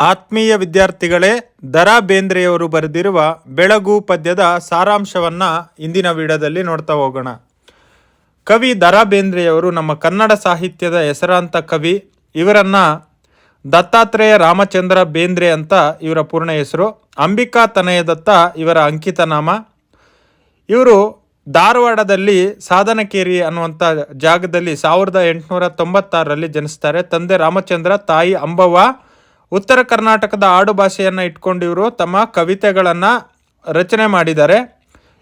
ಆತ್ಮೀಯ ವಿದ್ಯಾರ್ಥಿಗಳೇ ದರಾ ಬೇಂದ್ರೆಯವರು ಬರೆದಿರುವ ಬೆಳಗು ಪದ್ಯದ ಸಾರಾಂಶವನ್ನು ಇಂದಿನ ವಿಡಿಯೋದಲ್ಲಿ ನೋಡ್ತಾ ಹೋಗೋಣ. ಕವಿ ದರಾ ಬೇಂದ್ರೆಯವರು ನಮ್ಮ ಕನ್ನಡ ಸಾಹಿತ್ಯದ ಹೆಸರಾಂತ ಕವಿ. ಇವರನ್ನು ದತ್ತಾತ್ರೇಯ ರಾಮಚಂದ್ರ ಬೇಂದ್ರೆ ಅಂತ ಇವರ ಪೂರ್ಣ ಹೆಸರು. ಅಂಬಿಕಾ ತನಯ ದತ್ತ ಇವರ ಅಂಕಿತ ನಾಮ. ಇವರು ಧಾರವಾಡದಲ್ಲಿ ಸಾಧನಕೇರಿ ಅನ್ನುವಂಥ ಜಾಗದಲ್ಲಿ ಸಾವಿರದ ಎಂಟುನೂರ ತೊಂಬತ್ತಾರರಲ್ಲಿ ಜನಿಸ್ತಾರೆ. ತಂದೆ ರಾಮಚಂದ್ರ, ತಾಯಿ ಅಂಬವ್ವ. ಉತ್ತರ ಕರ್ನಾಟಕದ ಆಡು ಭಾಷೆಯನ್ನು ಇಟ್ಕೊಂಡು ಇವರು ತಮ್ಮ ಕವಿತೆಗಳನ್ನು ರಚನೆ ಮಾಡಿದ್ದಾರೆ.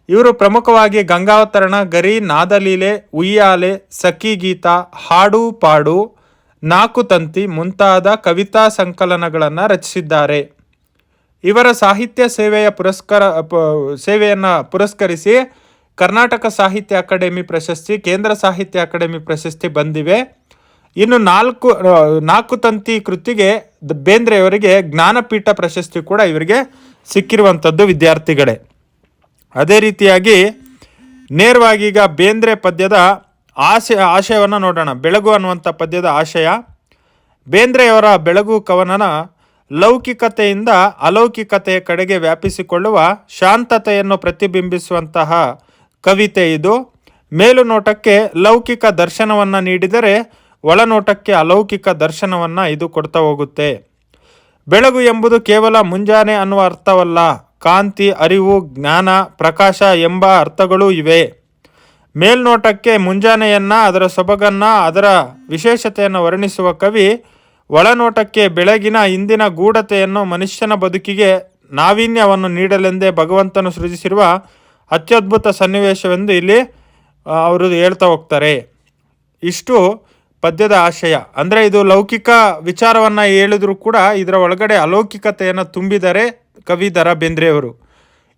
ಇವರು ಪ್ರಮುಖವಾಗಿ ಗಂಗಾವತರಣ, ಗರಿ, ನಾದಲೀಲೆ, ಉಯ್ಯಾಲೆ, ಸಖಿ ಗೀತ, ಹಾಡು, ಪಾಡು, ನಾಕು ತಂತಿ ಮುಂತಾದ ಕವಿತಾ ಸಂಕಲನಗಳನ್ನು ರಚಿಸಿದ್ದಾರೆ. ಇವರ ಸಾಹಿತ್ಯ ಸೇವೆಯ ಪುರಸ್ಕಾರ ಸೇವೆಯನ್ನು ಪುರಸ್ಕರಿಸಿ ಕರ್ನಾಟಕ ಸಾಹಿತ್ಯ ಅಕಾಡೆಮಿ ಪ್ರಶಸ್ತಿ, ಕೇಂದ್ರ ಸಾಹಿತ್ಯ ಅಕಾಡೆಮಿ ಪ್ರಶಸ್ತಿ ಬಂದಿವೆ. ಇನ್ನು ನಾಲ್ಕು ನಾಲ್ಕು ತಂತಿ ಕೃತಿಗೆ ಬೇಂದ್ರೆಯವರಿಗೆ ಜ್ಞಾನಪೀಠ ಪ್ರಶಸ್ತಿ ಕೂಡ ಇವರಿಗೆ ಸಿಕ್ಕಿರುವಂಥದ್ದು ವಿದ್ಯಾರ್ಥಿಗಳೇ. ಅದೇ ರೀತಿಯಾಗಿ ನೇರವಾಗಿ ಈಗ ಬೇಂದ್ರೆ ಪದ್ಯದ ಆಶಯ ಆಶಯವನ್ನು ನೋಡೋಣ. ಬೆಳಗು ಅನ್ನುವಂಥ ಪದ್ಯದ ಆಶಯ. ಬೇಂದ್ರೆಯವರ ಬೆಳಗು ಕವನನ ಲೌಕಿಕತೆಯಿಂದ ಅಲೌಕಿಕತೆಯ ಕಡೆಗೆ ವ್ಯಾಪಿಸಿಕೊಳ್ಳುವ ಶಾಂತತೆಯನ್ನು ಪ್ರತಿಬಿಂಬಿಸುವಂತಹ ಕವಿತೆ ಇದು. ಮೇಲುನೋಟಕ್ಕೆ ಲೌಕಿಕ ದರ್ಶನವನ್ನು ನೀಡಿದರೆ ಒಳನೋಟಕ್ಕೆ ಅಲೌಕಿಕ ದರ್ಶನವನ್ನು ಇದು ಕೊಡ್ತಾ ಹೋಗುತ್ತೆ. ಬೆಳಗು ಎಂಬುದು ಕೇವಲ ಮುಂಜಾನೆ ಅನ್ನುವ ಅರ್ಥವಲ್ಲ. ಕಾಂತಿ, ಅರಿವು, ಜ್ಞಾನ, ಪ್ರಕಾಶ ಎಂಬ ಅರ್ಥಗಳೂ ಇವೆ. ಮೇಲ್ನೋಟಕ್ಕೆ ಮುಂಜಾನೆಯನ್ನ, ಅದರ ಸೊಬಗನ್ನು, ಅದರ ವಿಶೇಷತೆಯನ್ನು ವರ್ಣಿಸುವ ಕವಿ ಒಳನೋಟಕ್ಕೆ ಬೆಳಗಿನ ಇಂದಿನ ಗೂಢತೆಯನ್ನು ಮನುಷ್ಯನ ಬದುಕಿಗೆ ನಾವೀನ್ಯವನ್ನು ನೀಡಲೆಂದೇ ಭಗವಂತನು ಸೃಜಿಸಿರುವ ಅತ್ಯದ್ಭುತ ಸನ್ನಿವೇಶವೆಂದು ಇಲ್ಲಿ ಅವರು ಹೇಳ್ತಾ ಹೋಗ್ತಾರೆ. ಇಷ್ಟು ಪದ್ಯದ ಆಶಯ. ಅಂದರೆ ಇದು ಲೌಕಿಕ ವಿಚಾರವನ್ನು ಹೇಳಿದ್ರು ಕೂಡ ಇದರ ಒಳಗಡೆ ಅಲೌಕಿಕತೆಯನ್ನು ತುಂಬಿದರೆ ಕವಿ ದರ ಬೇಂದ್ರೆಯವರು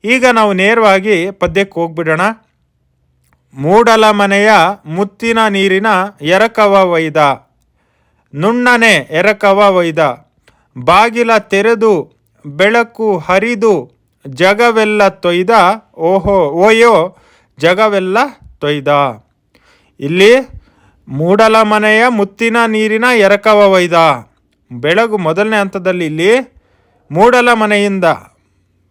ಈಗ ನಾವು ನೇರವಾಗಿ ಪದ್ಯಕ್ಕೆ ಹೋಗ್ಬಿಡೋಣ. ಮೂಡಲ ಮನೆಯ ಮುತ್ತಿನ ನೀರಿನ ಎರಕವ ಒಯ್ದ. ನುಣ್ಣನೆ ಎರಕವ ಒಯ್ದ. ಬಾಗಿಲ ತೆರೆದು ಬೆಳಕು ಹರಿದು ಜಗವೆಲ್ಲ ತೊಯ್ದ. ಓಹೋ, ಓಯೋ, ಜಗವೆಲ್ಲ ತೊಯ್ದ. ಇಲ್ಲಿ ಮೂಡಲ ಮನೆಯ ಮುತ್ತಿನ ನೀರಿನ ಎರಕವ ಒಯ್ದ. ಬೆಳಗು ಮೊದಲನೇ ಹಂತದಲ್ಲಿ ಇಲ್ಲಿ ಮೂಡಲ ಮನೆಯಿಂದ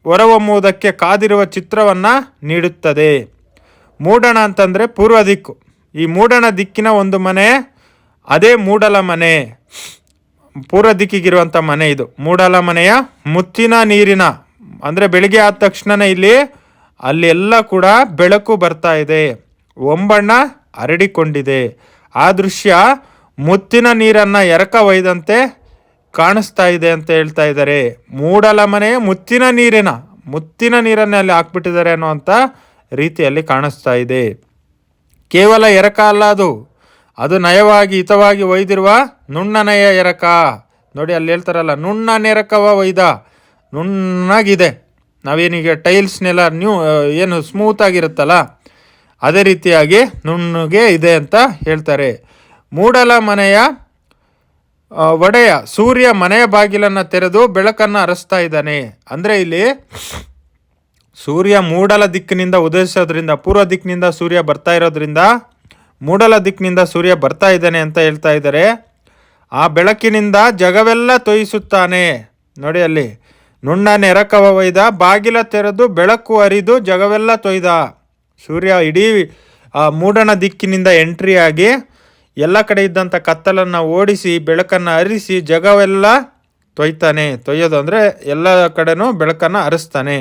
ಹೊರಹೊಮ್ಮುವುದಕ್ಕೆ ಕಾದಿರುವ ಚಿತ್ರವನ್ನು ನೀಡುತ್ತದೆ. ಮೂಡಣ ಅಂತಂದರೆ ಪೂರ್ವ ದಿಕ್ಕು. ಈ ಮೂಡಣ ದಿಕ್ಕಿನ ಒಂದು ಮನೆ, ಅದೇ ಮೂಡಲ ಮನೆ ಪೂರ್ವ ದಿಕ್ಕಿಗಿರುವಂಥ ಮನೆ ಇದು. ಮೂಡಲ ಮನೆಯ ಮುತ್ತಿನ ನೀರಿನ, ಅಂದರೆ ಬೆಳಿಗ್ಗೆ ಆದ ತಕ್ಷಣನೇ ಇಲ್ಲಿ ಅಲ್ಲೆಲ್ಲ ಕೂಡ ಬೆಳಕು ಬರ್ತಾ ಇದೆ. ಒಂಬಣ್ಣ ಹರಡಿಕೊಂಡಿದೆ. ಆ ದೃಶ್ಯ ಮುತ್ತಿನ ನೀರನ್ನು ಎರಕ ಒಯ್ದಂತೆ ಕಾಣಿಸ್ತಾ ಇದೆ ಅಂತ ಹೇಳ್ತಾ ಇದ್ದಾರೆ. ಮೂಡಲ ಮನೆ ಮುತ್ತಿನ ನೀರಿನ, ಮುತ್ತಿನ ನೀರನ್ನೇ ಅಲ್ಲಿ ಹಾಕ್ಬಿಟ್ಟಿದ್ದಾರೆ ಅನ್ನುವಂಥ ರೀತಿಯಲ್ಲಿ ಕಾಣಿಸ್ತಾ ಇದೆ. ಕೇವಲ ಎರಕ ಅಲ್ಲ ಅದು ಅದು ನಯವಾಗಿ, ಹಿತವಾಗಿ ಒಯ್ದಿರುವ ನುಣ್ಣನೆಯ ಎರಕ. ನೋಡಿ ಅಲ್ಲಿ ಹೇಳ್ತಾರಲ್ಲ, ನುಣ್ಣ ನೆರಕವ ಒಯ್ದ, ನುಣ್ಣಾಗಿದೆ. ನಾವೇನೀಗ ಟೈಲ್ಸ್ನೆಲ್ಲ ನ್ಯೂ ಏನು ಸ್ಮೂತ್ ಆಗಿರುತ್ತಲ್ಲ ಅದೇ ರೀತಿಯಾಗಿ ನುಣ್ಣಗೆ ಇದೆ ಅಂತ ಹೇಳ್ತಾರೆ. ಮೂಡಲ ಮನೆಯ ಒಡೆಯ ಸೂರ್ಯ ಮನೆಯ ಬಾಗಿಲನ್ನು ತೆರೆದು ಬೆಳಕನ್ನು ಹರಿಸ್ತಾ ಇದ್ದಾನೆ. ಅಂದರೆ ಇಲ್ಲಿ ಸೂರ್ಯ ಮೂಡಲ ದಿಕ್ಕಿನಿಂದ ಉದಯಿಸೋದ್ರಿಂದ, ಪೂರ್ವ ದಿಕ್ಕಿನಿಂದ ಸೂರ್ಯ ಬರ್ತಾ ಇರೋದ್ರಿಂದ ಮೂಡಲ ದಿಕ್ಕಿನಿಂದ ಸೂರ್ಯ ಬರ್ತಾ ಇದ್ದಾನೆ ಅಂತ ಹೇಳ್ತಾ ಇದ್ದಾರೆ. ಆ ಬೆಳಕಿನಿಂದ ಜಗವೆಲ್ಲ ತೊಯಿಸುತ್ತಾನೆ. ನೋಡಿ ಅಲ್ಲಿ ನುಣ್ಣ ನೆರಕವ ಒಯ್ದ, ಬಾಗಿಲ ತೆರೆದು ಬೆಳಕು ಅರಿದು ಜಗವೆಲ್ಲ ತೊಯ್ದ. ಸೂರ್ಯ ಇಡೀ, ಆ ಮೂಡಣ ದಿಕ್ಕಿನಿಂದ ಎಂಟ್ರಿ ಆಗಿ ಎಲ್ಲ ಕಡೆ ಇದ್ದಂಥ ಕತ್ತಲನ್ನು ಓಡಿಸಿ, ಬೆಳಕನ್ನು ಹರಿಸಿ, ಜಗವೆಲ್ಲ ತೊಯ್ತಾನೆ. ತೊಯ್ಯೋದು ಅಂದರೆ ಎಲ್ಲ ಕಡೆನೂ ಬೆಳಕನ್ನು ಹರಿಸ್ತಾನೆ.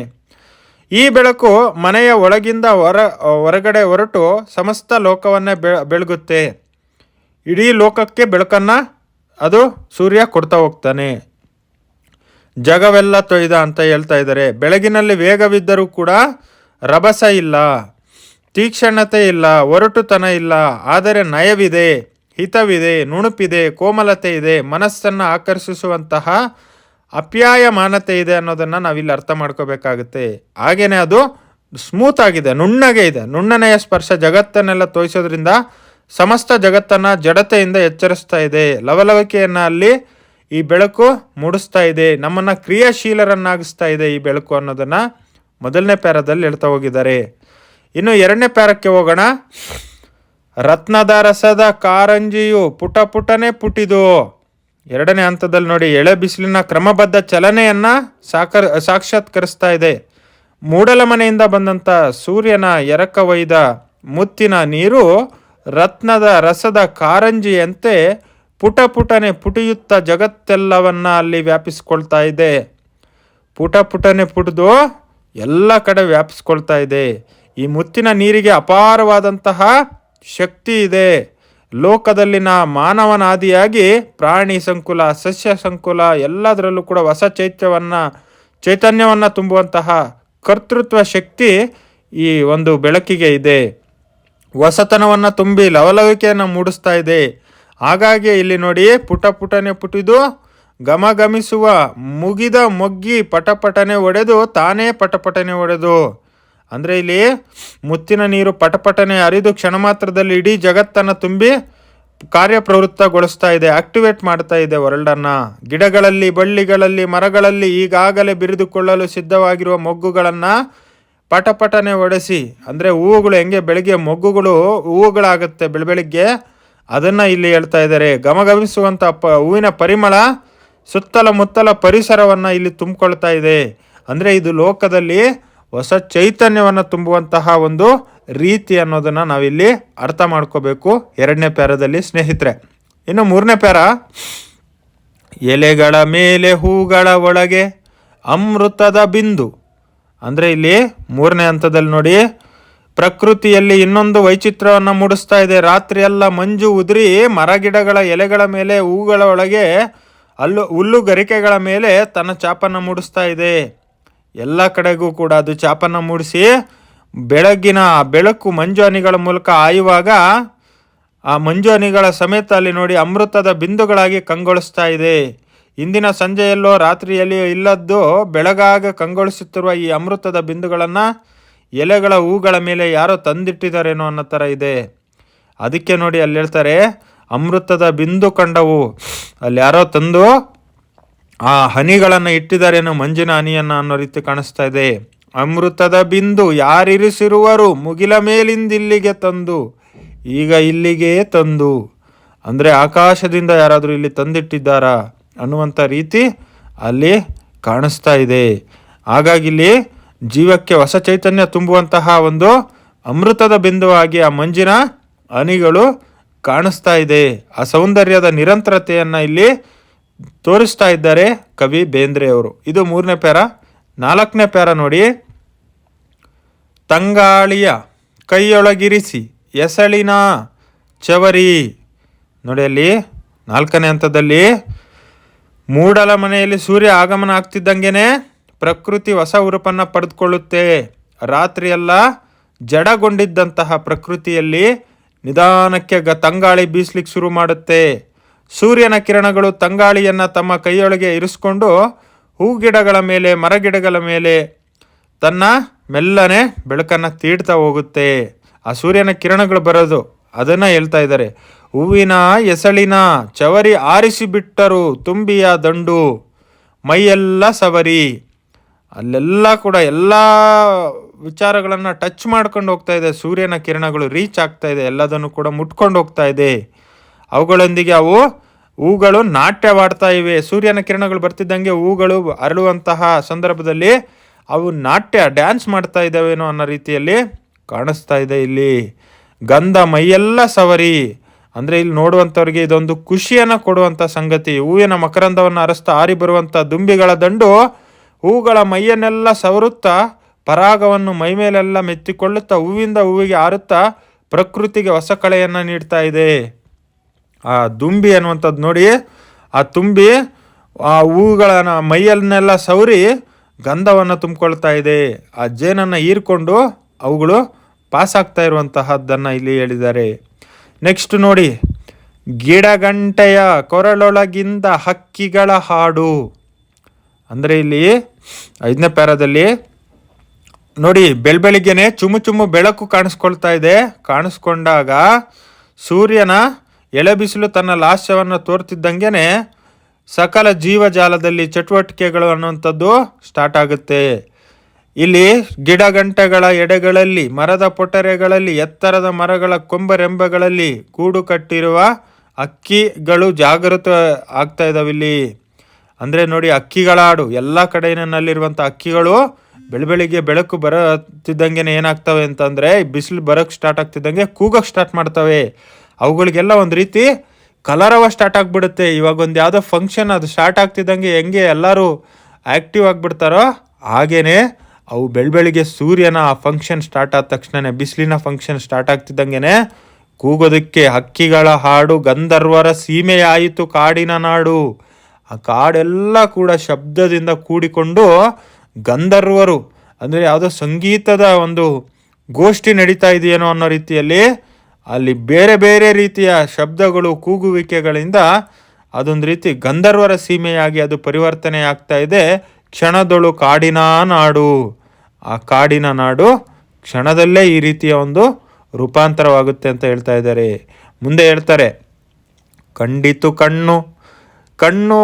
ಈ ಬೆಳಕು ಮನೆಯ ಒಳಗಿಂದ ಹೊರ, ಹೊರಗಡೆ ಹೊರಟು ಸಮಸ್ತ ಲೋಕವನ್ನೇ ಬೆಳಗುತ್ತೆ. ಇಡೀ ಲೋಕಕ್ಕೆ ಬೆಳಕನ್ನು ಅದು ಸೂರ್ಯ ಕೊಡ್ತಾ ಹೋಗ್ತಾನೆ. ಜಗವೆಲ್ಲ ತೊಯ್ದ ಅಂತ ಹೇಳ್ತಾ ಇದ್ದಾರೆ. ಬೆಳಗಿನಲ್ಲಿ ವೇಗವಿದ್ದರೂ ಕೂಡ ರಭಸ ಇಲ್ಲ. ತೀಕ್ಷ್ಣತೆ ಇಲ್ಲ, ಒರಟುತನ ಇಲ್ಲ, ಆದರೆ ನಯವಿದೆ, ಹಿತವಿದೆ, ನುಣುಪಿದೆ, ಕೋಮಲತೆ ಇದೆ, ಮನಸ್ಸನ್ನು ಆಕರ್ಷಿಸುವಂತಹ ಅಪ್ಯಾಯಮಾನತೆ ಇದೆ ಅನ್ನೋದನ್ನು ನಾವಿಲ್ಲಿ ಅರ್ಥ ಮಾಡ್ಕೋಬೇಕಾಗುತ್ತೆ. ಹಾಗೆಯೇ ಅದು ಸ್ಮೂತ್ ಆಗಿದೆ, ನುಣ್ಣಗೆ ಇದೆ. ನುಣ್ಣನೆಯ ಸ್ಪರ್ಶ ಜಗತ್ತನ್ನೆಲ್ಲ ತೋರಿಸೋದ್ರಿಂದ ಸಮಸ್ತ ಜಗತ್ತನ್ನು ಜಡತೆಯಿಂದ ಎಚ್ಚರಿಸ್ತಾ ಇದೆ. ಲವಲವಿಕೆಯನ್ನು ಅಲ್ಲಿ ಈ ಬೆಳಕು ಮೂಡಿಸ್ತಾ ಇದೆ. ನಮ್ಮನ್ನು ಕ್ರಿಯಾಶೀಲರನ್ನಾಗಿಸ್ತಾ ಇದೆ ಈ ಬೆಳಕು ಅನ್ನೋದನ್ನು ಮೊದಲನೇ ಪ್ಯಾರದಲ್ಲಿ ಹೇಳ್ತಾ ಹೋಗಿದ್ದಾರೆ. ಇನ್ನು ಎರಡನೇ ಪ್ಯಾರಕ್ಕೆ ಹೋಗೋಣ. ರತ್ನದ ರಸದ ಕಾರಂಜಿಯು ಪುಟ ಪುಟನೆ ಪುಟಿದು, ಎರಡನೇ ಹಂತದಲ್ಲಿ ನೋಡಿ, ಎಳೆ ಬಿಸಿಲಿನ ಕ್ರಮಬದ್ಧ ಚಲನೆಯನ್ನ ಸಾಕರ್, ಸಾಕ್ಷಾತ್ಕರಿಸ್ತಾ ಇದೆ. ಮೂಡಲ ಮನೆಯಿಂದ ಬಂದಂಥ ಸೂರ್ಯನ ಎರಕ ಒಯ್ದ ಮುತ್ತಿನ ನೀರು ರತ್ನದ ರಸದ ಕಾರಂಜಿಯಂತೆ ಪುಟ ಪುಟನೆ ಪುಟಿಯುತ್ತ ಜಗತ್ತೆಲ್ಲವನ್ನ ಅಲ್ಲಿ ವ್ಯಾಪಿಸ್ಕೊಳ್ತಾ ಇದೆ. ಪುಟ ಪುಟನೆ ಪುಟಿದು ಎಲ್ಲ ಕಡೆ ವ್ಯಾಪಿಸ್ಕೊಳ್ತಾ ಇದೆ. ಈ ಮುತ್ತಿನ ನೀರಿಗೆ ಅಪಾರವಾದಂತಹ ಶಕ್ತಿ ಇದೆ. ಲೋಕದಲ್ಲಿನ ಮಾನವನಾದಿಯಾಗಿ ಪ್ರಾಣಿ ಸಂಕುಲ, ಸಸ್ಯ ಸಂಕುಲ ಎಲ್ಲದರಲ್ಲೂ ಕೂಡ ಹೊಸ ಚೈತ್ಯವನ್ನು ಚೈತನ್ಯವನ್ನು ತುಂಬುವಂತಹ ಕರ್ತೃತ್ವ ಶಕ್ತಿ ಈ ಒಂದು ಬೆಳಕಿಗೆ ಇದೆ. ಹೊಸತನವನ್ನು ತುಂಬಿ ಲವಲವಿಕೆಯನ್ನು ಮೂಡಿಸ್ತಾ ಇದೆ. ಹಾಗಾಗಿ ಇಲ್ಲಿ ನೋಡಿ ಪುಟ ಪುಟನೆ ಪುಟಿದು ಗಮಗಮಿಸುವ ಮುಗಿದ ಮೊಗ್ಗಿ ಪಟಪಟನೆ ಒಡೆದು ತಾನೇ ಪಟಪಟನೆ ಒಡೆದು ಅಂದರೆ ಇಲ್ಲಿ ಮುತ್ತಿನ ನೀರು ಪಟಪಟನೆ ಹರಿದು ಕ್ಷಣ ಮಾತ್ರದಲ್ಲಿ ಇಡೀ ಜಗತ್ತನ್ನು ತುಂಬಿ ಕಾರ್ಯಪ್ರವೃತ್ತಗೊಳಿಸ್ತಾ ಇದೆ ಆಕ್ಟಿವೇಟ್ ಮಾಡ್ತಾ ಇದೆ ವರ್ಲ್ಡನ್ನು ಗಿಡಗಳಲ್ಲಿ, ಬಳ್ಳಿಗಳಲ್ಲಿ, ಮರಗಳಲ್ಲಿ ಈಗಾಗಲೇ ಬಿರಿದುಕೊಳ್ಳಲು ಸಿದ್ಧವಾಗಿರುವ ಮೊಗ್ಗುಗಳನ್ನು ಪಟಪಟನೆ ಒಡೆಸಿ, ಅಂದರೆ ಹೂವುಗಳು ಹೆಂಗೆ ಬೆಳಗ್ಗೆ ಮೊಗ್ಗುಗಳು ಹೂವುಗಳಾಗುತ್ತೆ ಬೆಳಬೆಳಿಗ್ಗೆ ಅದನ್ನು ಇಲ್ಲಿ ಹೇಳ್ತಾ ಇದ್ದಾರೆ. ಗಮಗಮಿಸುವಂಥ ಪ, ಹೂವಿನ ಪರಿಮಳ ಸುತ್ತಲ ಮುತ್ತಲ ಪರಿಸರವನ್ನು ಇಲ್ಲಿ ತುಂಬಿಕೊಳ್ತಾ ಇದೆ. ಅಂದರೆ ಇದು ಲೋಕದಲ್ಲಿ ಹೊಸ ಚೈತನ್ಯವನ್ನು ತುಂಬುವಂತಹ ಒಂದು ರೀತಿ ಅನ್ನೋದನ್ನು ನಾವಿಲ್ಲಿ ಅರ್ಥ ಮಾಡ್ಕೋಬೇಕು. ಎರಡನೇ ಪ್ಯಾರದಲ್ಲಿ, ಸ್ನೇಹಿತರೆ. ಇನ್ನು ಮೂರನೇ ಪ್ಯಾರ, ಎಲೆಗಳ ಮೇಲೆ ಹೂಗಳ ಒಳಗೆ ಅಮೃತದ ಬಿಂದು. ಅಂದರೆ ಇಲ್ಲಿ ಮೂರನೇ ಹಂತದಲ್ಲಿ ನೋಡಿ, ಪ್ರಕೃತಿಯಲ್ಲಿ ಇನ್ನೊಂದು ವೈಚಿತ್ರ್ಯವನ್ನು ಮೂಡಿಸ್ತಾ ಇದೆ. ರಾತ್ರಿಯೆಲ್ಲ ಮಂಜು ಉದುರಿ ಮರಗಿಡಗಳ ಎಲೆಗಳ ಮೇಲೆ ಹೂಗಳ ಒಳಗೆ ಅಲ್ಲು ಹುಲ್ಲು ಗರಿಕೆಗಳ ಮೇಲೆ ತನ್ನ ಚಾಪನ್ನು ಮೂಡಿಸ್ತಾ ಇದೆ. ಎಲ್ಲ ಕಡೆಗೂ ಕೂಡ ಅದು ಚಾಪನ್ನು ಮೂಡಿಸಿ ಬೆಳಗಿನ ಬೆಳಕು ಮಂಜು ಹನಿಗಳ ಮೂಲಕ ಆಯುವಾಗ ಆ ಮಂಜುಹನಿಗಳ ಸಮೇತ ಅಲ್ಲಿ ನೋಡಿ ಅಮೃತದ ಬಿಂದುಗಳಾಗಿ ಕಂಗೊಳಿಸ್ತಾ ಇದೆ. ಇಂದಿನ ಸಂಜೆಯಲ್ಲೋ ರಾತ್ರಿಯಲ್ಲಿಯೋ ಇಲ್ಲದ್ದು ಬೆಳಗಾಗ ಕಂಗೊಳಿಸುತ್ತಿರುವ ಈ ಅಮೃತದ ಬಿಂದುಗಳನ್ನು ಎಲೆಗಳ ಹೂಗಳ ಮೇಲೆ ಯಾರೋ ತಂದಿಟ್ಟಿದ್ದಾರೇನೋ ಅನ್ನೋ ಥರ ಇದೆ. ಅದಕ್ಕೆ ನೋಡಿ ಅಲ್ಲಿ ಹೇಳ್ತಾರೆ, ಅಮೃತದ ಬಿಂದು ಕಂಡವು. ಅಲ್ಲಿ ಯಾರೋ ತಂದು ಆ ಹನಿಗಳನ್ನು ಇಟ್ಟಿದ್ದಾರೇನೋ ಮಂಜಿನ ಹನಿಯನ್ನು ಅನ್ನೋ ರೀತಿ ಕಾಣಿಸ್ತಾ ಇದೆ. ಅಮೃತದ ಬಿಂದು ಯಾರಿರಿಸಿರುವರು? ಮುಗಿಲ ಮೇಲಿಂದ ಇಲ್ಲಿಗೆ ತಂದು, ಈಗ ಇಲ್ಲಿಗೆ ತಂದು. ಅಂದರೆ ಆಕಾಶದಿಂದ ಯಾರಾದರೂ ಇಲ್ಲಿ ತಂದಿಟ್ಟಿದ್ದಾರಾ ಅನ್ನುವಂಥ ರೀತಿ ಅಲ್ಲಿ ಕಾಣಿಸ್ತಾ ಇದೆ. ಹಾಗಾಗಿ ಇಲ್ಲಿ ಜೀವಕ್ಕೆ ಹೊಸ ಚೈತನ್ಯ ತುಂಬುವಂತಹ ಒಂದು ಅಮೃತದ ಬಿಂದುವಾಗಿ ಆ ಮಂಜಿನ ಹನಿಗಳು ಕಾಣಿಸ್ತಾ ಇದೆ. ಆ ಸೌಂದರ್ಯದ ನಿರಂತರತೆಯನ್ನು ಇಲ್ಲಿ ತೋರಿಸ್ತಾ ಇದ್ದಾರೆ ಕವಿ ಬೇಂದ್ರೆಯವರು ಇದು ಮೂರನೇ ಪ್ಯಾರ. ನಾಲ್ಕನೇ ಪ್ಯಾರ ನೋಡಿ. ತಂಗಾಳಿಯ ಕೈಯೊಳಗಿರಿಸಿ, ಎಸಳಿನ ಚವರಿ. ನೋಡಿ ಅಲ್ಲಿ, ನಾಲ್ಕನೇ ಹಂತದಲ್ಲಿ. ಮೂಡಲ ಮನೆಯಲ್ಲಿ ಸೂರ್ಯ ಆಗಮನ ಆಗ್ತಿದ್ದಂಗೆನೆ ಪ್ರಕೃತಿ ಹೊಸ ಉರುಪನ್ನು ಪಡೆದುಕೊಳ್ಳುತ್ತೆ. ರಾತ್ರಿಯೆಲ್ಲ ಜಡಗೊಂಡಿದ್ದಂತಹ ಪ್ರಕೃತಿಯಲ್ಲಿ ನಿಧಾನಕ್ಕೆ ಗ ತಂಗಾಳಿ ಬೀಸ್ಲಿಕ್ಕೆ ಶುರು ಮಾಡುತ್ತೆ. ಸೂರ್ಯನ ಕಿರಣಗಳು ತಂಗಾಳಿಯನ್ನು ತಮ್ಮ ಕೈಯೊಳಗೆ ಇರಿಸ್ಕೊಂಡು ಹೂಗಿಡಗಳ ಮೇಲೆ, ಮರಗಿಡಗಳ ಮೇಲೆ ತನ್ನ ಮೆಲ್ಲನೆ ಬೆಳಕನ್ನು ತೀಡ್ತಾ ಹೋಗುತ್ತೆ. ಆ ಸೂರ್ಯನ ಕಿರಣಗಳು ಬರೋದು ಅದನ್ನು ಹೇಳ್ತಾ ಇದ್ದಾರೆ. ಹೂವಿನ ಎಸಳಿನ ಚವರಿ ಆರಿಸಿ ಬಿಟ್ಟರು ತುಂಬಿಯ ದಂಡು, ಮೈಯೆಲ್ಲ ಸವರಿ. ಅಲ್ಲೆಲ್ಲ ಕೂಡ ಎಲ್ಲ ವಿಚಾರಗಳನ್ನು ಟಚ್ ಮಾಡ್ಕೊಂಡು ಹೋಗ್ತಾ ಇದೆ. ಸೂರ್ಯನ ಕಿರಣಗಳು ರೀಚ್ ಆಗ್ತಾ ಇದೆ. ಎಲ್ಲದನ್ನು ಕೂಡ ಮುಟ್ಕೊಂಡು ಹೋಗ್ತಾ ಇದೆ. ಅವುಗಳೊಂದಿಗೆ ಅವು ಹೂಗಳು ನಾಟ್ಯವಾಡ್ತಾ ಇವೆ. ಸೂರ್ಯನ ಕಿರಣಗಳು ಬರ್ತಿದ್ದಂಗೆ ಹೂಗಳು ಅರಳುವಂತಹ ಸಂದರ್ಭದಲ್ಲಿ ಅವು ನಾಟ್ಯ, ಡ್ಯಾನ್ಸ್ ಮಾಡ್ತಾ ಇದ್ದಾವೇನೋ ಅನ್ನೋ ರೀತಿಯಲ್ಲಿ ಕಾಣಿಸ್ತಾ ಇದೆ ಇಲ್ಲಿ. ಗಂಧ ಮೈಯೆಲ್ಲ ಸವರಿ. ಅಂದರೆ ಇಲ್ಲಿ ನೋಡುವಂಥವ್ರಿಗೆ ಇದೊಂದು ಖುಷಿಯನ್ನು ಕೊಡುವಂಥ ಸಂಗತಿ. ಹೂವಿನ ಮಕರಂದವನ್ನು ಅರಸ್ತಾ ಆರಿ ಬರುವಂಥ ದುಂಬಿಗಳ ದಂಡು ಹೂಗಳ ಮೈಯನ್ನೆಲ್ಲ ಸವರುತ್ತಾ ಪರಾಗವನ್ನು ಮೈಮೇಲೆಲ್ಲ ಮೆತ್ತಿಕೊಳ್ಳುತ್ತಾ ಹೂವಿಂದ ಹೂವಿಗೆ ಆರುತ್ತಾ ಪ್ರಕೃತಿಗೆ ಹೊಸ ಕಳೆಯನ್ನು ನೀಡ್ತಾ ಇದೆ. ಆ ದುಂಬಿ ಅನ್ನುವಂಥದ್ದು ನೋಡಿ, ಆ ತುಂಬಿ ಆ ಹೂಗಳನ್ನು ಮೈಯನ್ನೆಲ್ಲ ಸವರಿ ಗಂಧವನ್ನು ತುಂಬಿಕೊಳ್ತಾ ಇದೆ. ಆ ಜೇನನ್ನು ಹೀರ್ಕೊಂಡು ಅವುಗಳು ಪಾಸ್ ಆಗ್ತಾ ಇರುವಂತಹದ್ದನ್ನು ಇಲ್ಲಿ ಹೇಳಿದ್ದಾರೆ. ನೆಕ್ಸ್ಟ್ ನೋಡಿ, ಗಿಡಗಂಟೆಯ ಕೊರಳೊಳಗಿಂದ ಹಕ್ಕಿಗಳ ಹಾಡು. ಅಂದರೆ ಇಲ್ಲಿ ಐದನೇ ಪ್ಯಾರದಲ್ಲಿ ನೋಡಿ ಬೆಳ್ ಬೆಳಿಗ್ಗೆನೆ ಚುಮು ಚುಮು ಬೆಳಕು ಕಾಣಿಸ್ಕೊಳ್ತಾ ಇದೆ. ಕಾಣಿಸ್ಕೊಂಡಾಗ ಸೂರ್ಯನ ಎಳೆಬಿಸಿಲು ತನ್ನ ಲಾಸ್ಯವನ್ನು ತೋರ್ತಿದ್ದಂಗೆ ಸಕಲ ಜೀವಜಾಲದಲ್ಲಿ ಚಟುವಟಿಕೆಗಳು ಅನ್ನುವಂಥದ್ದು ಸ್ಟಾರ್ಟ್ ಆಗುತ್ತೆ. ಇಲ್ಲಿ ಗಿಡಗಂಟೆಗಳ ಎಡೆಗಳಲ್ಲಿ, ಮರದ ಪೊಟರೆಗಳಲ್ಲಿ, ಎತ್ತರದ ಮರಗಳ ಕೊಂಬರೆಂಬೆಗಳಲ್ಲಿ ಕೂಡು ಕಟ್ಟಿರುವ ಅಕ್ಕಿಗಳು ಜಾಗೃತ ಆಗ್ತಾ ಇದಾವೆ ಇಲ್ಲಿ. ಅಂದರೆ ನೋಡಿ ಅಕ್ಕಿಗಳ ಹಾಡು, ಎಲ್ಲ ಕಡೆನಲ್ಲಿರುವಂಥ ಅಕ್ಕಿಗಳು ಬೆಳಬೆಳಿಗ್ಗೆ ಬೆಳಕು ಬರತ್ತಿದ್ದಂಗೆ ಏನಾಗ್ತವೆ ಅಂತಂದರೆ, ಬಿಸಿಲು ಬರೋಕ್ಕೆ ಸ್ಟಾರ್ಟ್ ಆಗ್ತಿದ್ದಂಗೆ ಕೂಗಕ್ಕೆ ಸ್ಟಾರ್ಟ್ ಮಾಡ್ತವೆ. ಅವುಗಳಿಗೆಲ್ಲ ಒಂದು ರೀತಿ ಕಲರವ ಸ್ಟಾರ್ಟ್ ಆಗಿಬಿಡುತ್ತೆ. ಇವಾಗ ಒಂದು ಯಾವುದೋ ಫಂಕ್ಷನ್ ಅದು ಸ್ಟಾರ್ಟ್ ಆಗ್ತಿದ್ದಂಗೆ ಹೆಂಗೆ ಎಲ್ಲರೂ ಆ್ಯಕ್ಟಿವ್ ಆಗಿಬಿಡ್ತಾರೋ ಹಾಗೇ ಅವು ಬೆಳ ಬೆಳಿಗ್ಗೆ ಸೂರ್ಯನ ಆ ಫಂಕ್ಷನ್ ಸ್ಟಾರ್ಟ್ ಆದ ತಕ್ಷಣ ಬಿಸಿಲಿನ ಫಂಕ್ಷನ್ ಸ್ಟಾರ್ಟ್ ಆಗ್ತಿದ್ದಂಗೆ ಕೂಗೋದಕ್ಕೆ ಹಕ್ಕಿಗಳ ಹಾಡು, ಗಂಧರ್ವರ ಸೀಮೆಯಾಯಿತು ಕಾಡಿನ ನಾಡು. ಆ ಕಾಡೆಲ್ಲ ಕೂಡ ಶಬ್ದದಿಂದ ಕೂಡಿಕೊಂಡು ಗಂಧರ್ವರು, ಅಂದರೆ ಯಾವುದೋ ಸಂಗೀತದ ಒಂದು ಗೋಷ್ಠಿ ನಡೀತಾ ಇದೆಯೇನೋ ಅನ್ನೋ ರೀತಿಯಲ್ಲಿ ಅಲ್ಲಿ ಬೇರೆ ಬೇರೆ ರೀತಿಯ ಶಬ್ದಗಳು ಕೂಗುವಿಕೆಗಳಿಂದ ಅದೊಂದು ರೀತಿ ಗಂಧರ್ವರ ಸೀಮೆಯಾಗಿ ಅದು ಪರಿವರ್ತನೆ ಆಗ್ತಾ ಇದೆ. ಕ್ಷಣದೊಳು ಕಾಡಿನ ನಾಡು. ಆ ಕಾಡಿನ ನಾಡು ಕ್ಷಣದಲ್ಲೇ ಈ ರೀತಿಯ ಒಂದು ರೂಪಾಂತರವಾಗುತ್ತೆ ಅಂತ ಹೇಳ್ತಾ ಇದ್ದಾರೆ. ಮುಂದೆ ಹೇಳ್ತಾರೆ, ಕಂಡಿತು ಕಣ್ಣು ಕಣ್ಣು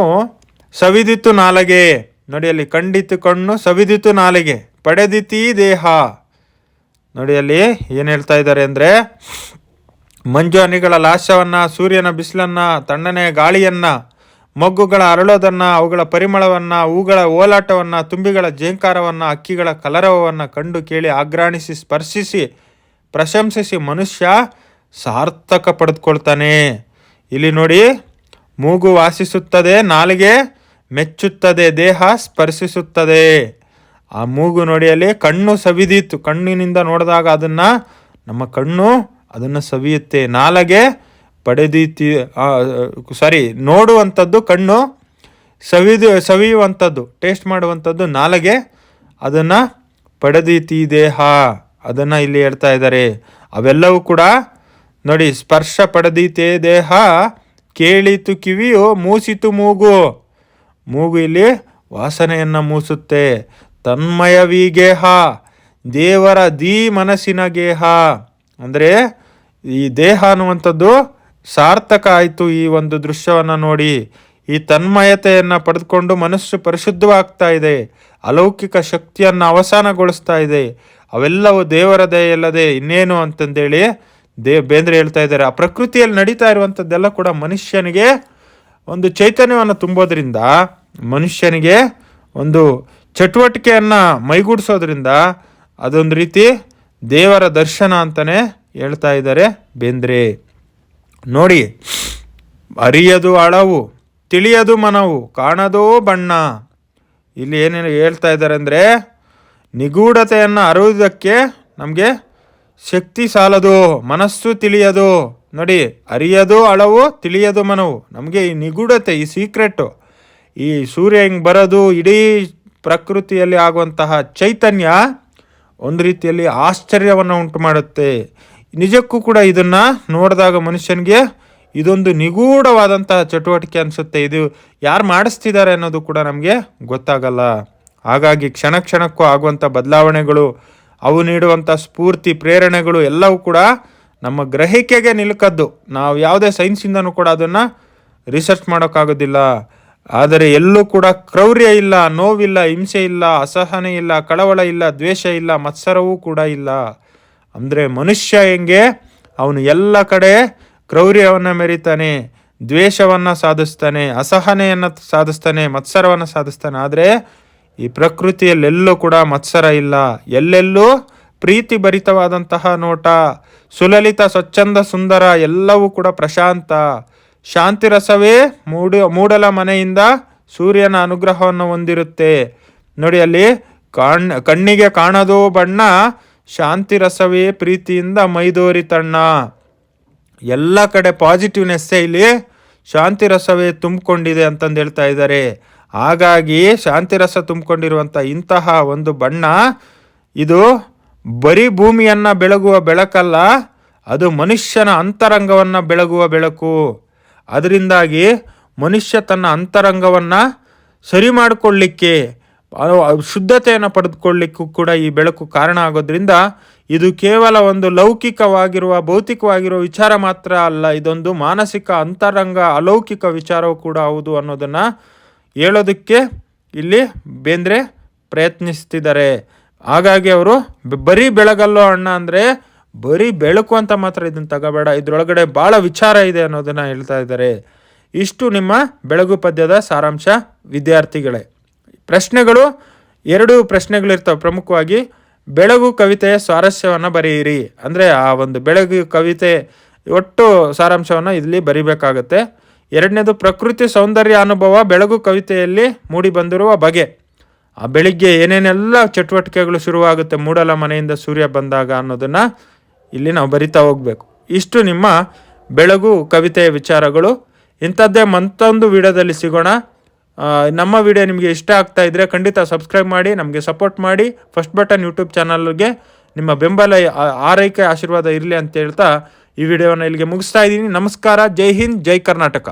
ಸವಿದಿತು ನಾಲಗೆ. ನೋಡಿ ಅಲ್ಲಿ, ಕಂಡಿತು ಕಣ್ಣು ಸವಿದಿತು ನಾಲಿಗೆ, ಪಡೆದಿತಿ ದೇಹ. ನೋಡಿ ಅಲ್ಲಿ ಏನು ಹೇಳ್ತಾ ಇದ್ದಾರೆ ಅಂದರೆ ಮಂಜು ಲಾಶವನ್ನು, ಸೂರ್ಯನ ಬಿಸಿಲನ್ನು, ತಣ್ಣನೆಯ ಗಾಳಿಯನ್ನು, ಮೊಗ್ಗುಗಳ ಅರಳೋದನ್ನು, ಅವುಗಳ ಪರಿಮಳವನ್ನು, ಹೂಗಳ ಓಲಾಟವನ್ನು, ತುಂಬಿಗಳ ಜೇಂಕಾರವನ್ನು, ಅಕ್ಕಿಗಳ ಕಲರವವನ್ನು ಕಂಡು ಕೇಳಿ ಆಗ್ರಾಣಿಸಿ, ಸ್ಪರ್ಶಿಸಿ, ಪ್ರಶಂಸಿಸಿ ಮನುಷ್ಯ ಸಾರ್ಥಕ ಪಡೆದುಕೊಳ್ತಾನೆ. ಇಲ್ಲಿ ನೋಡಿ, ಮೂಗು ವಾಸಿಸುತ್ತದೆ, ನಾಲಿಗೆ ಮೆಚ್ಚುತ್ತದೆ, ದೇಹ ಸ್ಪರ್ಶಿಸುತ್ತದೆ. ಆ ಮೂಗು ನೋಡಿ ಅಲ್ಲಿ ಕಣ್ಣು ಸವಿದೀತು. ಕಣ್ಣಿನಿಂದ ನೋಡಿದಾಗ ಅದನ್ನು ನಮ್ಮ ಕಣ್ಣು ಅದನ್ನು ಸವಿಯುತ್ತೆ. ನಾಲಗೆ ಪಡೆದೀತಿ ಸಾರಿ, ನೋಡುವಂಥದ್ದು ಕಣ್ಣು, ಸವಿದು, ಸವಿಯುವಂಥದ್ದು, ಟೇಸ್ಟ್ ಮಾಡುವಂಥದ್ದು ನಾಲಗೆ, ಅದನ್ನು ಪಡೆದೀತಿ ದೇಹ. ಅದನ್ನು ಇಲ್ಲಿ ಹೇಳ್ತಾ ಇದ್ದಾರೆ. ಅವೆಲ್ಲವೂ ಕೂಡ ನೋಡಿ, ಸ್ಪರ್ಶ ಪಡೆದೀತೆ ದೇಹ, ಕೇಳಿತು ಕಿವಿಯು, ಮೂಸಿತು ಮೂಗು. ಮೂಗು ಇಲ್ಲಿ ವಾಸನೆಯನ್ನು ಮೂಸುತ್ತೆ. ತನ್ಮಯ ಗೇಹ ದೇವರ ದಿ ಮನಸ್ಸಿನ ಗೇಹ. ಅಂದರೆ ಈ ದೇಹ ಅನ್ನುವಂಥದ್ದು ಸಾರ್ಥಕ ಆಯಿತು ಈ ಒಂದು ದೃಶ್ಯವನ್ನು ನೋಡಿ. ಈ ತನ್ಮಯತೆಯನ್ನು ಪಡೆದುಕೊಂಡು ಮನಸ್ಸು ಪರಿಶುದ್ಧವಾಗ್ತಾ ಇದೆ. ಅಲೌಕಿಕ ಶಕ್ತಿಯನ್ನು ಅವಸಾನಗೊಳಿಸ್ತಾ ಇದೆ. ಅವೆಲ್ಲವೂ ದೇವರ ದಯಲ್ಲದೆ ಇನ್ನೇನು ಅಂತಂದೇಳಿ ದೇ, ಬೇಂದ್ರೆ ಹೇಳ್ತಾ ಇದ್ದಾರೆ. ಆ ಪ್ರಕೃತಿಯಲ್ಲಿ ನಡೀತಾ ಇರುವಂಥದ್ದೆಲ್ಲ ಕೂಡ ಮನುಷ್ಯನಿಗೆ ಒಂದು ಚೈತನ್ಯವನ್ನು ತುಂಬೋದ್ರಿಂದ, ಮನುಷ್ಯನಿಗೆ ಒಂದು ಚಟುವಟಿಕೆಯನ್ನು ಮೈಗೂಡಿಸೋದ್ರಿಂದ ಅದೊಂದು ರೀತಿ ದೇವರ ದರ್ಶನ ಅಂತಲೇ ಹೇಳ್ತಾ ಇದ್ದಾರೆ. ಬೇಂದ್ರೆ, ನೋಡಿ, ಅರಿಯದು ಅಳವು ತಿಳಿಯದು ಮನವು, ಕಾಣದೋ ಬಣ್ಣ. ಇಲ್ಲಿ ಏನೇನು ಹೇಳ್ತಾ ಇದ್ದಾರೆ ಅಂದರೆ, ನಿಗೂಢತೆಯನ್ನು ಅರಿಯುವುದಕ್ಕೆ ನಮಗೆ ಶಕ್ತಿ ಸಾಲದು, ಮನಸ್ಸು ತಿಳಿಯದು. ನೋಡಿ, ಅರಿಯದು ಅಳವು ತಿಳಿಯದು ಮನವು. ನಮಗೆ ಈ ನಿಗೂಢತೆ, ಈ ಸೀಕ್ರೆಟ್ಟು ಈ ಸೂರ್ಯ ಹಿಂಗೆ ಬರೋದು, ಇಡೀ ಪ್ರಕೃತಿಯಲ್ಲಿ ಆಗುವಂತಹ ಚೈತನ್ಯ, ಒಂದು ರೀತಿಯಲ್ಲಿ ಆಶ್ಚರ್ಯವನ್ನು ಉಂಟು ಮಾಡುತ್ತೆ ನಿಜಕ್ಕೂ ಕೂಡ ಇದನ್ನು ನೋಡಿದಾಗ ಮನುಷ್ಯನಿಗೆ ಇದೊಂದು ನಿಗೂಢವಾದಂತಹ ಚಟುವಟಿಕೆ ಅನಿಸುತ್ತೆ. ಇದು ಯಾರು ಮಾಡಿಸ್ತಿದ್ದಾರೆ ಅನ್ನೋದು ಕೂಡ ನಮಗೆ ಗೊತ್ತಾಗಲ್ಲ. ಹಾಗಾಗಿ ಕ್ಷಣ ಕ್ಷಣಕ್ಕೂ ಆಗುವಂಥ ಬದಲಾವಣೆಗಳು, ಅವು ನೀಡುವಂಥ ಸ್ಫೂರ್ತಿ, ಪ್ರೇರಣೆಗಳು ಎಲ್ಲವೂ ಕೂಡ ನಮ್ಮ ಗ್ರಹಿಕೆಗೆ ನಿಲುಕದ್ದು. ನಾವು ಯಾವುದೇ ಸೈನ್ಸಿಂದನೂ ಕೂಡ ಅದನ್ನು ರಿಸರ್ಚ್ ಮಾಡೋಕ್ಕಾಗೋದಿಲ್ಲ. ಆದರೆ ಎಲ್ಲೂ ಕೂಡ ಕ್ರೌರ್ಯ ಇಲ್ಲ, ನೋವಿಲ್ಲ, ಹಿಂಸೆ ಇಲ್ಲ, ಅಸಹನೆ ಇಲ್ಲ, ಕಳವಳ ಇಲ್ಲ, ದ್ವೇಷ ಇಲ್ಲ, ಮತ್ಸರವೂ ಕೂಡ ಇಲ್ಲ. ಅಂದರೆ ಮನುಷ್ಯ ಹೆಂಗೆ? ಅವನು ಎಲ್ಲ ಕಡೆ ಕ್ರೌರ್ಯವನ್ನು ಮೆರಿತಾನೆ, ದ್ವೇಷವನ್ನು ಸಾಧಿಸ್ತಾನೆ, ಅಸಹನೆಯನ್ನು ಸಾಧಿಸ್ತಾನೆ, ಮತ್ಸರವನ್ನು ಸಾಧಿಸ್ತಾನೆ. ಆದರೆ ಈ ಪ್ರಕೃತಿಯಲ್ಲೆಲ್ಲೂ ಕೂಡ ಮತ್ಸರ ಇಲ್ಲ. ಎಲ್ಲೆಲ್ಲೂ ಪ್ರೀತಿ ಭರಿತವಾದಂತಹ ನೋಟ, ಸುಲಲಿತ, ಸ್ವಚ್ಛಂದ, ಸುಂದರ, ಎಲ್ಲವೂ ಕೂಡ ಪ್ರಶಾಂತ. ಶಾಂತಿ ರಸವೇ ಮೂಡ, ಮೂಡಲ ಮನೆಯಿಂದ ಸೂರ್ಯನ ಅನುಗ್ರಹವನ್ನು ಹೊಂದಿರುತ್ತೆ. ನೋಡಿ ಅಲ್ಲಿ ಕಾಣ್, ಕಣ್ಣಿಗೆ ಕಾಣದೋ ಬಣ್ಣ ಶಾಂತಿ ರಸವೇ ಪ್ರೀತಿಯಿಂದ ಮೈದೋರಿ ತಣ್ಣ. ಎಲ್ಲ ಕಡೆ ಪಾಸಿಟಿವ್ನೆಸ್ ಇಲ್ಲಿ ಶಾಂತಿ ರಸವೇ ತುಂಬಿಕೊಂಡಿದೆ ಅಂತಂದು ಹೇಳ್ತಾ ಇದ್ದಾರೆ. ಹಾಗಾಗಿ ಶಾಂತಿ ರಸ ತುಂಬಿಕೊಂಡಿರುವಂಥ ಇಂತಹ ಒಂದು ಬಣ್ಣ, ಇದು ಬರೀ ಭೂಮಿಯನ್ನು ಬೆಳಗುವ ಬೆಳಕಲ್ಲ, ಅದು ಮನುಷ್ಯನ ಅಂತರಂಗವನ್ನು ಬೆಳಗುವ ಬೆಳಕು. ಅದರಿಂದಾಗಿ ಮನುಷ್ಯ ತನ್ನ ಅಂತರಂಗವನ್ನು ಸರಿ ಮಾಡಿಕೊಳ್ಳಿಕ್ಕೆ ಶುದ್ಧತೆಯನ್ನು ಪಡೆದುಕೊಳ್ಳಿಕ್ಕೂ ಕೂಡ ಈ ಬೆಳಕು ಕಾರಣ ಆಗೋದ್ರಿಂದ ಇದು ಕೇವಲ ಒಂದು ಲೌಕಿಕವಾಗಿರುವ, ಭೌತಿಕವಾಗಿರುವ ವಿಚಾರ ಮಾತ್ರ ಅಲ್ಲ, ಇದೊಂದು ಮಾನಸಿಕ ಅಂತರಂಗ, ಅಲೌಕಿಕ ವಿಚಾರವೂ ಕೂಡ ಹೌದು ಅನ್ನೋದನ್ನು ಹೇಳೋದಕ್ಕೆ ಇಲ್ಲಿ ಬೇಂದ್ರೆ ಪ್ರಯತ್ನಿಸ್ತಿದ್ದಾರೆ. ಹಾಗಾಗಿ ಅವರು ಬರೀ ಬೆಳಗಲ್ಲೋ ಅಣ್ಣ ಅಂದರೆ ಬರೀ ಬೆಳಕು ಅಂತ ಮಾತ್ರ ಇದನ್ನು ತಗೋಬೇಡ, ಇದರೊಳಗಡೆ ಭಾಳ ವಿಚಾರ ಇದೆ ಅನ್ನೋದನ್ನು ಹೇಳ್ತಾ ಇದ್ದಾರೆ. ಇಷ್ಟು ನಿಮ್ಮ ಬೆಳಗು ಪದ್ಯದ ಸಾರಾಂಶ, ವಿದ್ಯಾರ್ಥಿಗಳೇ. ಪ್ರಶ್ನೆಗಳು, ಎರಡು ಪ್ರಶ್ನೆಗಳಿರ್ತವೆ ಪ್ರಮುಖವಾಗಿ. ಬೆಳಗು ಕವಿತೆಯ ಸ್ವಾರಸ್ಯವನ್ನು ಬರೆಯಿರಿ. ಅಂದರೆ ಆ ಒಂದು ಬೆಳಗು ಕವಿತೆ ಒಟ್ಟು ಸಾರಾಂಶವನ್ನು ಇಲ್ಲಿ ಬರಿಬೇಕಾಗತ್ತೆ. ಎರಡನೇದು, ಪ್ರಕೃತಿ ಸೌಂದರ್ಯ ಅನುಭವ ಬೆಳಗು ಕವಿತೆಯಲ್ಲಿ ಮೂಡಿ ಬಂದಿರುವ ಬಗೆ. ಆ ಬೆಳಿಗ್ಗೆ ಏನೇನೆಲ್ಲ ಚಟುವಟಿಕೆಗಳು ಶುರುವಾಗುತ್ತೆ ಮೂಡಲ ಮನೆಯಿಂದ ಸೂರ್ಯ ಬಂದಾಗ ಅನ್ನೋದನ್ನು ಇಲ್ಲಿ ನಾವು ಬರಿತಾ ಹೋಗಬೇಕು. ಇಷ್ಟು ನಿಮ್ಮ ಬೆಳಗು ಕವಿತೆಯ ವಿಚಾರಗಳು. ಇಂಥದ್ದೇ ಮತ್ತೊಂದು ವಿಡಿಯೋದಲ್ಲಿ ಸಿಗೋಣ. ನಮ್ಮ ವಿಡಿಯೋ ನಿಮಗೆ ಇಷ್ಟ ಆಗ್ತಾ ಇದ್ರೆ ಖಂಡಿತ ಸಬ್ಸ್ಕ್ರೈಬ್ ಮಾಡಿ, ನಮಗೆ ಸಪೋರ್ಟ್ ಮಾಡಿ. ಫಸ್ಟ್ ಬಟನ್ ಯೂಟ್ಯೂಬ್ ಚಾನಲ್ಗೆ ನಿಮ್ಮ ಬೆಂಬಲ ಆರೈಕೆ, ಆಶೀರ್ವಾದ ಇರಲಿ ಅಂತ ಹೇಳ್ತಾ ಈ ವಿಡಿಯೋನ ಇಲ್ಲಿಗೆ ಮುಗಿಸ್ತಾ ಇದ್ದೀನಿ. ನಮಸ್ಕಾರ, ಜೈ ಹಿಂದ್, ಜೈ ಕರ್ನಾಟಕ.